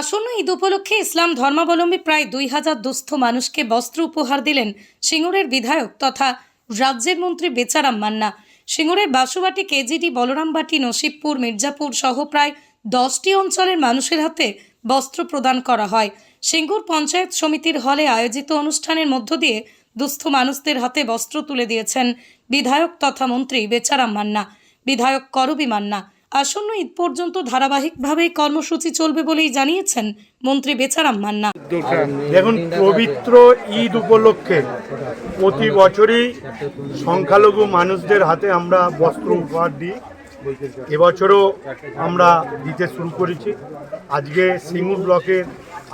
আসন্ন ঈদ উপলক্ষে ইসলাম ধর্মাবলম্বী প্রায় দুই হাজার দুস্থ মানুষকে বস্ত্র উপহার দিলেন সিঙ্গুরের বিধায়ক তথা রাজ্যের মন্ত্রী বেচারাম মান্না। সিঙ্গুরের বাসুবাটি কেজিডি, বলরামবাটি, নসিবপুর, মির্জাপুর সহ প্রায় দশটি অঞ্চলের মানুষের হাতে বস্ত্র প্রদান করা হয়। সিঙ্গুর পঞ্চায়েত সমিতির হলে আয়োজিত অনুষ্ঠানের মধ্য দিয়ে দুস্থ মানুষদের হাতে বস্ত্র তুলে দিয়েছেন বিধায়ক তথা মন্ত্রী বেচারাম মান্না। বিধায়ক করবি মান্না। আসন্ন ঈদ পর্যন্ত ধারাবাহিকভাবে কর্মসূচি চলবে বলেই জানিয়েছেন মন্ত্রী বেচারাম মান্না। দেখুন, পবিত্র ঈদ উপলক্ষে প্রতি বছরই সংখ্যালঘু মানুষদের হাতে আমরা বস্ত্র উপহার দিই। এবছরও আমরা দিতে শুরু করেছি। আজকে সিঙ্গুর ব্লকে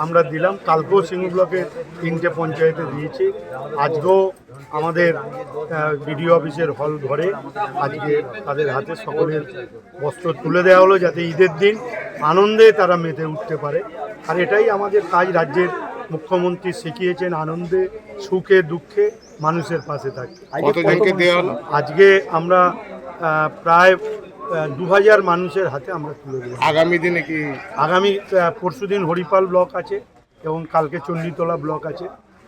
আমরা দিলাম, কালকেও সিঙ্গুর ব্লকে তিনটে পঞ্চায়েতে দিয়েছি। আজকেও আমাদের বিডিও অফিসের হল ঘরে আজকে তাদের হাতে সকলের বস্ত্র তুলে দেওয়া হলো যাতে ঈদের দিন আনন্দে তারা মেতে উঠতে পারে। আর এটাই আমাদের কাজ রাজ্যের মুখ্যমন্ত্রী শিখিয়েছেন আনন্দে সুখে দুঃখে মানুষের পাশে থাকে। আজকে আমরা প্রায় দু হাজার মানুষের হাতে আমরা তুলে দিলাম। আগামী দিনে কি? আগামী পরশু দিন হরিপাল ব্লক আছে এবং কালকে চণ্ডীতলা ব্লক আছে।